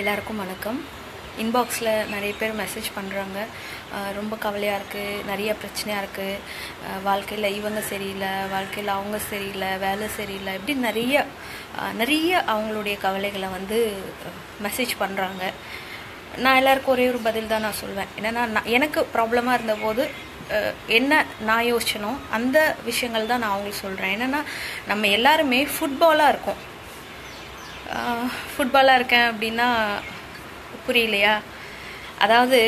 எல்லாருக்கும் வணக்கம். இன்பாக்ஸில் நிறைய பேர் மெசேஜ் பண்ணுறாங்க ரொம்ப கவலையாக இருக்குது நிறைய பிரச்சனையாக இருக்குது வாழ்க்கையில் இவங்க சரியில்லை வாழ்க்கையில் அவங்க சரியில்லை வேலை சரியில்லை இப்படி நிறைய நிறைய அவங்களுடைய கவலைகளை வந்து மெசேஜ் பண்ணுறாங்க நான் எல்லாருக்கும் ஒரே ஒரு பதில் தான் நான் சொல்வேன். என்னென்னா நான் எனக்கு ப்ராப்ளமாக இருந்தபோது என்ன நான் யோசிச்சனோ அந்த விஷயங்கள் தான் நான் அவங்களுக்கு சொல்கிறேன் என்னென்னா நம்ம எல்லாருமே ஃபுட்பாலாக இருக்கோம். ஃபுட்பாலாக இருக்கேன் அப்படின்னா புரியலையா? அதாவது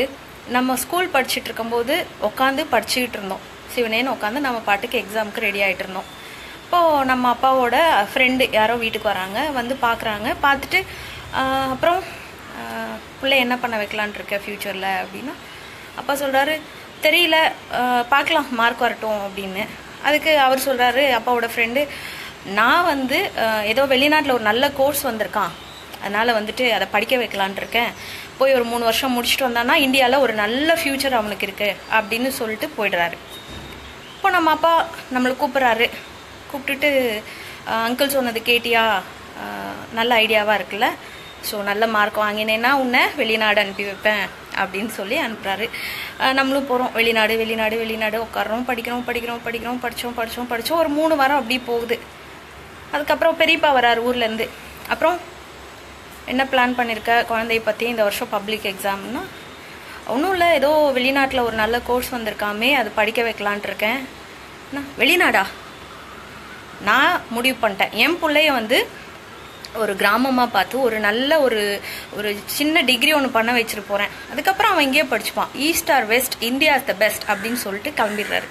நம்ம ஸ்கூல் படிச்சுட்டு இருக்கும்போது உட்காந்து படிச்சுக்கிட்டு இருந்தோம். சிவனேன்னு உட்காந்து நம்ம பாட்டுக்கு எக்ஸாமுக்கு ரெடி ஆகிட்டு இருந்தோம். இப்போது நம்ம அப்பாவோட ஃப்ரெண்டு யாரோ வீட்டுக்கு வராங்க வந்து பார்க்குறாங்க பார்த்துட்டு அப்புறம் பிள்ளை என்ன பண்ண வைக்கலான் இருக்க ஃப்யூச்சரில் அப்படின்னா அப்பா சொல்கிறாரு தெரியல பார்க்கலாம் மார்க் வரட்டும் அப்படின்னு. அதுக்கு அவர் சொல்கிறாரு அப்பாவோட ஃப்ரெண்டு நான் வந்து ஏதோ வெளிநாட்டில் ஒரு நல்ல கோர்ஸ் வந்திருக்கான். அதனால் வந்துட்டு அதை படிக்க வைக்கலான் இருக்கேன். போய் ஒரு மூணு வருஷம் முடிச்சுட்டு வந்தான்னா இந்தியாவில் ஒரு நல்ல ஃப்யூச்சர் அவனுக்கு இருக்குது அப்படின்னு சொல்லிட்டு போயிடுறாரு. இப்போ நம்ம அப்பா நம்மளை கூப்பிட்றாரு. கூப்பிட்டுட்டு அங்கிள் சொன்னது கேட்டியா? நல்ல ஐடியாவாக இருக்குல்ல. ஸோ நல்ல மார்க் வாங்கினேன்னா உன்னை வெளிநாடு அனுப்பி வைப்பேன். அப்படின்னு சொல்லி அனுப்புகிறாரு நம்மளும் போகிறோம் வெளிநாடு வெளிநாடு வெளிநாடு. உட்காரோம் படிக்கிறோம் படிக்கிறோம் படிக்கிறோம் படித்தோம் படித்தோம் படித்தோம் ஒரு மூணு வாரம் அப்படி போகுது. அதுக்கப்புறம் பெரியப்பா வராரு ஊர்லேருந்து. அப்புறம் என்ன பிளான் பண்ணியிருக்க குழந்தைய பற்றி இந்த வருஷம் பப்ளிக் எக்ஸாம்னா ஒன்றும் இல்லை. ஏதோ வெளிநாட்டில் ஒரு நல்ல கோர்ஸ் வந்திருக்காமே அது படிக்க வைக்கலான்ட்டு இருக்கேன். என்ன? வெளிநாடா? நான் முடிவு பண்ணிட்டேன். என் பிள்ளைய வந்து ஒரு கிராமமாக பார்த்து ஒரு நல்ல ஒரு ஒரு சின்ன டிகிரி ஒன்று பண்ண வச்சுட்டு போகிறேன் அதுக்கப்புறம் அவன் இங்கேயே படிச்சுப்பான். East or west India is the best அப்படின்னு சொல்லிட்டு கிளம்பிடுறாரு.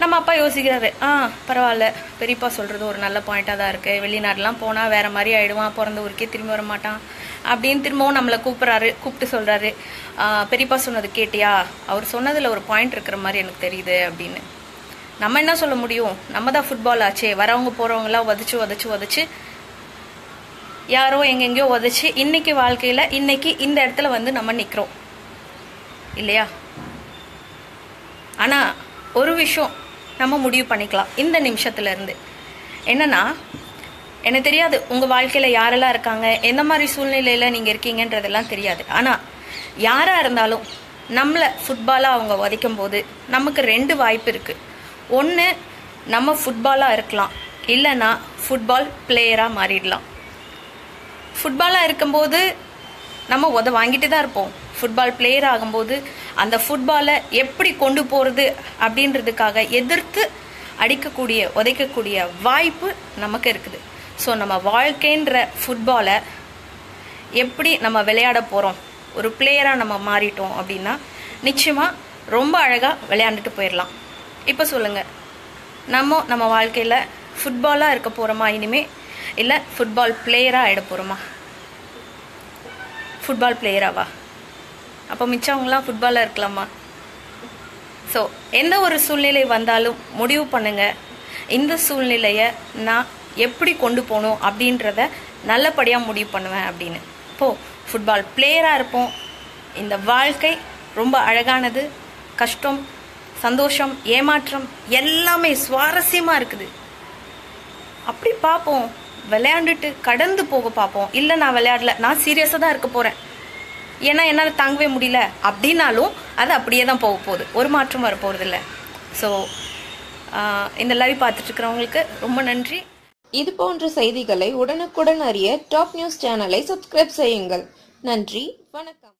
நம்ம அப்பா யோசிக்கிறாரு ஆ பரவாயில்ல. பெரியப்பா சொல்கிறது ஒரு நல்ல பாயிண்ட்டாக தான் இருக்குது வெளிநாடுலாம் போனால் வேற மாதிரி ஆகிடுவான் பிறந்த ஊருக்கே திரும்பி வர மாட்டான் அப்படின்னு திரும்பவும் நம்மளை கூப்பிட்றாரு கூப்பிட்டு சொல்கிறாரு பெரியப்பா சொன்னது கேட்டியா? அவர் சொன்னதில் ஒரு பாயிண்ட் இருக்கிற மாதிரி எனக்கு தெரியுது அப்படின்னு. நம்ம என்ன சொல்ல முடியும்? நம்ம தான் ஃபுட்பால் ஆச்சே. வரவங்க போகிறவங்களாம் உதச்சி உதச்சி உதச்சி யாரோ எங்கெங்கேயோ உதச்சி இன்னைக்கு வாழ்க்கையில் இன்னைக்கு இந்த இடத்துல வந்து நம்ம நிற்கிறோம் இல்லையா? ஆனால் ஒரு விஷயம் நம்ம முடிவு பண்ணிக்கலாம் இந்த நிமிஷத்துல இருந்து என்னன்னா எனக்கு தெரியாது உங்கள் வாழ்க்கையில் யாரெல்லாம் இருக்காங்க எந்த மாதிரி சூழ்நிலையில் நீங்கள் இருக்கீங்கன்றதெல்லாம் தெரியாது. ஆனால் யாராக இருந்தாலும் நம்மளை ஃபுட்பாலாக அவங்க உதைக்கும் போது நமக்கு ரெண்டு வாய்ப்பு இருக்குது ஒன்று நம்ம ஃபுட்பாலாக இருக்கலாம். இல்லைன்னா ஃபுட்பால் பிளேயராக மாறிடலாம். ஃபுட்பாலாக இருக்கும்போது நம்ம உத வாங்கிட்டு தான் இருப்போம். ஃபுட்பால் பிளேயர் ஆகும்போது அந்த ஃபுட்பாலை எப்படி கொண்டு போகிறது அப்படின்றதுக்காக எதிர்த்து அடிக்கக்கூடிய உதைக்கக்கூடிய வாய்ப்பு நமக்கு இருக்குது. ஸோ நம்ம வாழ்க்கைன்ற ஃபுட்பாலை எப்படி நம்ம விளையாட போகிறோம் ஒரு பிளேயராக நம்ம மாறிட்டோம் அப்படின்னா நிச்சயமாக ரொம்ப அழகாக விளையாண்டுட்டு போயிடலாம் இப்போ சொல்லுங்கள் நம்ம நம்ம வாழ்க்கையில் ஃபுட்பாலாக இருக்க போகிறோமா இனிமே இல்லை ஃபுட்பால் பிளேயராக ஆகிட போகிறோமா ஃபுட்பால் பிளேயராவா அப்போ மிச்சவங்களாம் ஃபுட்பாலாக இருக்கலாமா? ஸோ எந்த ஒரு சூழ்நிலை வந்தாலும் முடிவு பண்ணுங்கள் இந்த சூழ்நிலையை நான் எப்படி கொண்டு போகணும் அப்படின்றத நல்லபடியாக முடிவு பண்ணுவேன் அப்படின்னு. இப்போது ஃபுட்பால் பிளேயராக இருப்போம். இந்த வாழ்க்கை ரொம்ப அழகானது கஷ்டம் சந்தோஷம் ஏமாற்றம் எல்லாமே சுவாரஸ்யமாக இருக்குது. அப்படி பார்ப்போம். விளையாண்டுட்டு கடந்து போக பார்ப்போம். இல்லை நான் விளையாடல. நான் சீரியஸாக தான் இருக்க போகிறேன் ஏன்னா என்னால் தாங்கவே முடியல. அப்படின்னாலும் அது அப்படியே தான் போக போகுது. ஒரு மாற்றம் வர போகிறதில்ல ஸோ இந்த லைவ் பார்த்துட்ருக்கிறவங்களுக்கு ரொம்ப நன்றி. இது போன்ற செய்திகளை உடனுக்குடன் அறிய டாப் நியூஸ் சேனலை சப்ஸ்கிரைப் செய்யுங்கள். நன்றி. வணக்கம்.